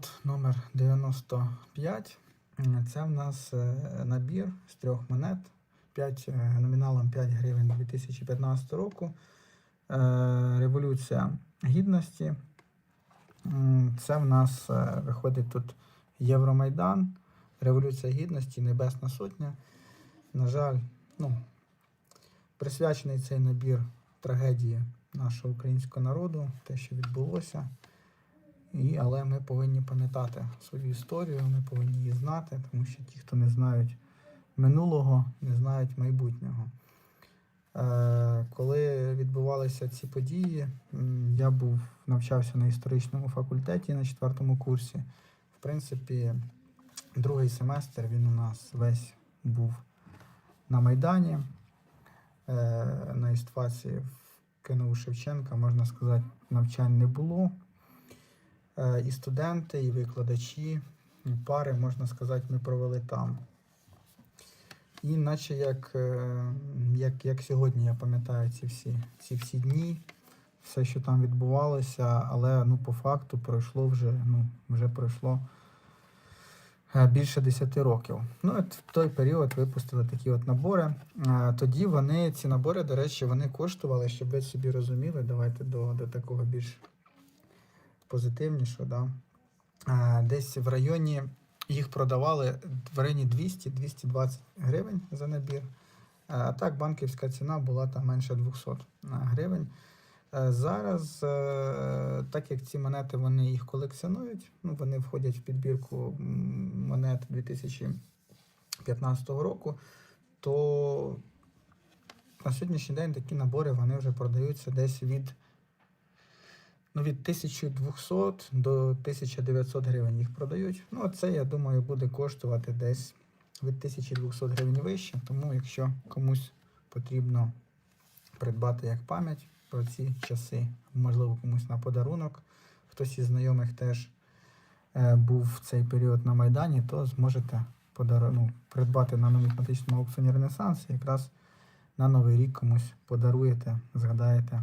Лот номер 95. Це в нас е, набір з трьох монет. 5, номіналом 5 гривень 2015 року. Е, Революція Гідності. Це в нас е, виходить тут Євромайдан, Революція Гідності, Небесна Сотня. На жаль, ну, присвячений цей набір трагедії нашого українського народу, те, що відбулося. І, але ми повинні пам'ятати свою історію, ми повинні її знати, тому що ті, хто не знають минулого, не знають майбутнього. Е, коли відбувалися ці події, я був навчався на історичному факультеті на четвертому курсі. В принципі, другий семестр він у нас весь був на Майдані, е, на істфаці в КНУ Шевченка, можна сказати, навчань не було. Е, І студенти, і викладачі, і пари, можна сказати, ми провели там. І наче як, е, як, як сьогодні я пам'ятаю ці всі, ці всі дні, все, що там відбувалося, але ну, по факту пройшло вже, ну, вже пройшло е, більше 10 років. Ну, от в той період випустили такі от набори. Тоді вони, ці набори, до речі, вони коштували, щоб ви собі розуміли, давайте до, до такого більш позитивнішого. Да? Десь в районі їх продавали в районі 200-220 гривень за набір. А так банківська ціна була там менше 200 гривень. Зараз, е, так як ці монети вони їх колекціонують, ну, вони входять в підбірку монет 2015 року, то на сьогоднішній день такі набори вони вже продаються десь від, ну, від 1200 до 1900 гривень їх продають. Ну, це, я думаю, буде коштувати десь від 1200 гривень вище. Тому, якщо комусь потрібно придбати як пам'ять про ці часи, можливо, комусь на подарунок, хтось із знайомих теж е, був в цей період на Майдані, то зможете подар... ну, придбати на нумізматичному аукціоні Ренесанс і якраз на Новий рік комусь подаруєте, згадаєте